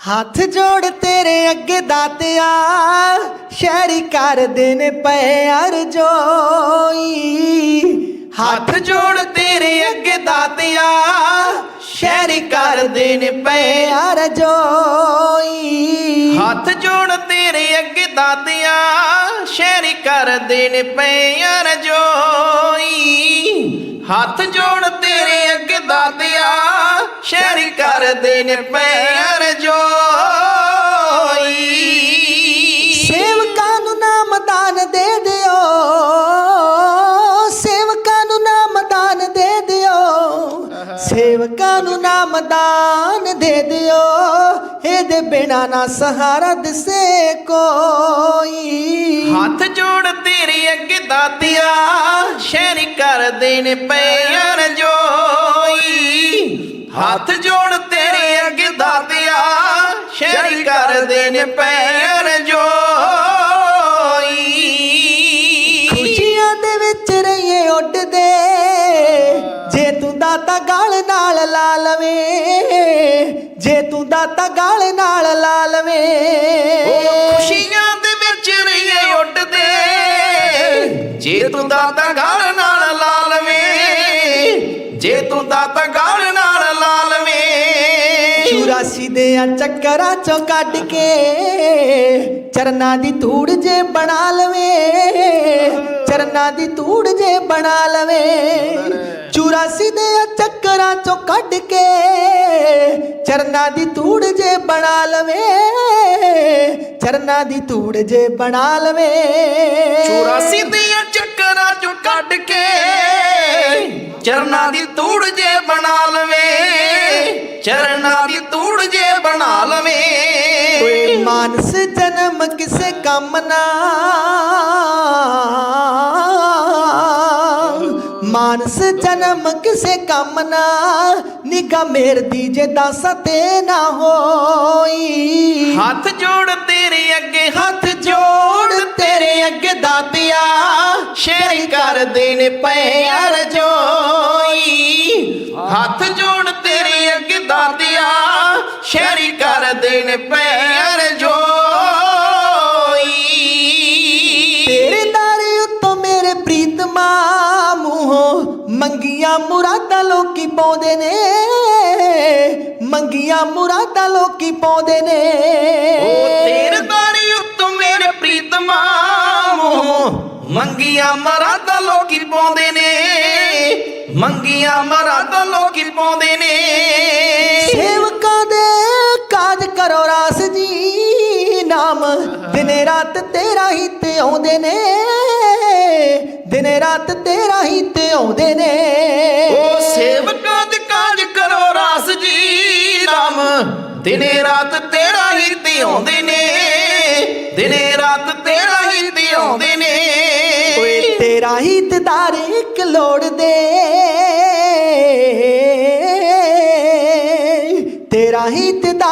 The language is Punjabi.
ਹੱਥ ਜੋੜ ਤੇਰੇ ਅੱਗੇ ਦਾਤਿਆ ਸ਼ਹਿਰੀ ਕਰਦੇ ਨੇ ਪਏ ਅਰਜੋਈ ਹੱਥ ਜੋੜ ਤੇਰੇ ਅੱਗੇ ਦਾਤਿਆ ਸ਼ਹਿਰੀ ਕਰਦੇ ਨੇ ਪਏ ਅਰਜੋਈ ਹੱਥ ਜੋੜ ਤੇਰੇ ਅੱਗੇ ਦਾਤਿਆ ਸ਼ਹਿਰੀ ਕਰਦੇ ਨੇ ਪਿਆਰ ਜੋਈ। ਹੱਥ ਜੋੜ ਤੇਰੇ ਅੱਗੇ ਦਾਤਿਆ ਸ਼ਹਿਰੀ ਕਰਦੇ ਨੇ ਪਏ ਸੇਵਕਾਂ ਨੂੰ ਨਾਮ ਦਾਨ ਦੇ ਦਿਓ ਇਹਦੇ ਬਿਨਾ ਨਾ ਸਹਾਰਾ ਦਿਸੇ ਕੋਈ। ਹੱਥ ਜੋੜ ਤੇਰੇ ਅੱਗੇ ਦਾਤਿਆ ਸ਼ਹਿਰੀ ਕਰਦੇ ਨੇ ਪਿਆਰ ਜੋਈ। ਹੱਥ ਜੋੜ ਤੇਰੇ ਅੱਗੇ ਦਾਤਿਆ ਸ਼ਹਿਰੀ ਕਰਦੇ ਨੇ ਪਿਆਰ ਜੋਈ। ਖੁਸ਼ੀਆਂ ਦੇ ਵਿੱਚ ਰਹੀਏ ਉੱਡਦੇ ਜੇ ਤੂੰ ਦਾਤਾ ਗਾਲ ਤੂੰ ਦਾਤਾ ਗਾਲ ਨਾਲ ਲਾ ਲਵੇਂ ਉਹ ਖੁਸ਼ੀਆਂ ਦੇ ਵਿੱਚ ਰਹੀਏ ਉੱਡਦੇ। ਜੇ ਤੂੰ ਦਾਤਾ ਗਾਲ ਨਾਲ ਲਾ ਲਵੇਂ ਜੇ ਤੂੰ ਦਾਤਾ ਗਾਲ ਨਾਲ ਲਾ ਲਵੇਂ 84 ਦੇ ਆ ਚੱਕਰਾਂ ਚੋਂ ਕੱਢ ਕੇ ਚਰਨਾਂ ਦੀ ਧੂੜ ਜੇ ਬਣਾ ਲਵੇ। ਚਰਨਾਂ ਦੀ ਧੂੜ ਜੇ ਬਣਾ ਲਵੇ 84 ਦੇ ਚੱਕਰਾਂ ਚੋਂ ਕੱਢ ਕੇ ਚਰਨਾਂ ਦੀ ਧੂੜ ਜੇ ਬਣਾ ਲਵੇ ਚਰਨਾਂ ਦੀ ਧੂੜ ਜੇ ਬਣਾ ਲਵੇ। 84 ਦੀਆਂ ਚੱਕਰਾਂ ਚੋਂ ਕੱਢ ਕੇ ਚਰਨਾਂ ਦੀ ਧੂੜ ਜੇ ਬਣਾ ਲਵੇ ਚਰਨਾਂ ਦੀ ਧੂੜ ਜੇ ਬਣਾ ਲਵੇ। ਓਏ ਮਾਨਸ ਜਨਮ ਕਿਸੇ ਕੰਮ ਨਾ ਮਾਨਸ ਜਨਮ ਕਿਸੇ ਕੰਮ ਨਾ ਨਿਗਾ ਮੇਰ ਦੀ ਜੇ ਦੱਸ ਤੇ ਨਾ ਹੋਈ। ਹੱਥ ਜੋੜ ਤੇਰੇ ਅੱਗੇ ਹੱਥ ਜੋੜ ਤੇਰੇ ਅੱਗੇ ਦਾਤਿਆ ਸ਼ੇਰੀ ਕਰਦੇ ਨੇ ਪਿਆਰ ਜੋਈ। ਹੱਥ ਜੋੜ ਤੇਰੇ ਅੱਗੇ ਦਾਤਿਆ ਸ਼ੇਰੀ ਕਰਦੇ ਨੇ ਪਿਆਰ ਜੋਈ। ਤੇਰੇ ਦਾਰੇ ਉੱਤੋਂ ਮੇਰੇ ਪ੍ਰੀਤਮਾ ਮੂੰਹੋਂ ਮੰਗੀਆਂ ਮੁਰਾਦਾਂ ਲੋਕੀ ਪਾਉਂਦੇ ਨੇ ਮੰਗੀਆਂ ਮੁਰਾਦਾਂ ਲੋਕੀ ਪਾਉਂਦੇ ਨੇ। ਉੱਤੋਂ ਮੇਰੇ ਪ੍ਰੀਤਮਾ ਮੋਹ ਮੰਗੀਆਂ ਮਰਾਦਾ ਲੋਕੀ ਪਾਉਂਦੇ ਨੇ ਮੰਗੀਆਂ ਮਰਾਦਾ ਲੋਕੀ ਪਾਉਂਦੇ ਨੇ। ਸੇਵਕਾਂ ਦੇ ਕਾਜ ਕਰੋ ਰਾਸ ਜੀ ਨਾਮ ਦਿਨੇ ਰਾਤ ਤੇਰਾ ਹੀ ਤੇ ਆਉਂਦੇ ਨੇ। ਦਿਨੇ ਰਾਤ ਤੇਰਾ ਹੀ ਤੇ ਆਉਂਦੇ ਨੇ। ਉਹ ਸੇਵਕਾਂ ਦੇ ਕਾਜ ਕਰੋ ਰਾਸ ਜੀ ਰਾਮ ਦਿਨੇ ਰਾਤ ਤੇਰਾ ਹੀ ਤੇ ਆਉਂਦੇ ਨੇ। ਦਿਨੇ ਰਾਤ ਤੇਰਾ ਹੀ ਤੇ ਆਉਂਦੇ ਨੇ। ਓਏ ਤੇਰਾ ਹੀ ਦਿਦਾਰ ਇੱਕ ਲੋੜ ਦੇ। ਤੇਰਾ ਹੀ ਦਿਦਾਰ